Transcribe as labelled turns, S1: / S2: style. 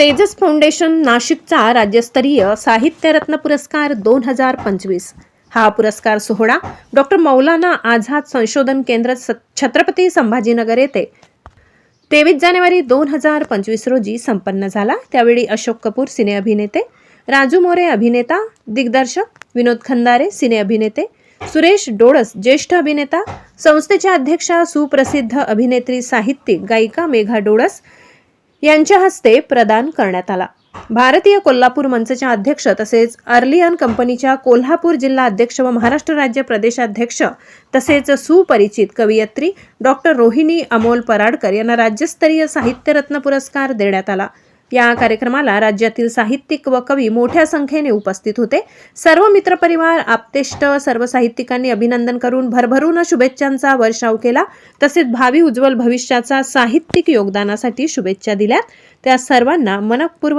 S1: Tejas foundation नाशिकचा राज्यस्तरीय साहित्यरत्न पुरस्कार दोन हजार पंचवीस. हा पुरस्कार सोहळा डॉक्टर मौलाना आझाद संशोधन केंद्र छत्रपती संभाजीनगर येथे तेवीस जानेवारी दोन हजार पंचवीस रोजी संपन्न झाला. त्यावेळी अशोक कपूर सिने अभिनेते राजू मोरे अभिनेता दिग्दर्शक विनोद खंदारे सिने अभिनेते सुरेश डोळस ज्येष्ठ अभिनेता संस्थेच्या अध्यक्षा सुप्रसिद्ध अभिनेत्री साहित्यिक गायिका मेघा डोळस यांच्या हस्ते प्रदान करण्यात आला. भारतीय कोल्हापूर मंचच्या अध्यक्ष तसेच अर्लियन कंपनीच्या कोल्हापूर जिल्हा अध्यक्ष व महाराष्ट्र राज्य प्रदेशाध्यक्ष तसेच सुपरिचित कवयित्री डॉक्टर रोहिणी अमोल पराडकर यांना राज्यस्तरीय साहित्यरत्न पुरस्कार देण्यात आला. या कार्यक्रमाला राज्यातील साहित्यिक व कवी मोठ्या संख्येने उपस्थित होते. सर्व मित्रपरिवार आप्तेष्ट सर्व साहित्यिकांनी अभिनंदन करून भरभरून शुभेच्छांचा वर्षाव केला. तसेच भावी उज्ज्वल भविष्याचा साहित्यिक योगदानासाठी शुभेच्छा दिल्या त्या सर्वांना मनपूर्वक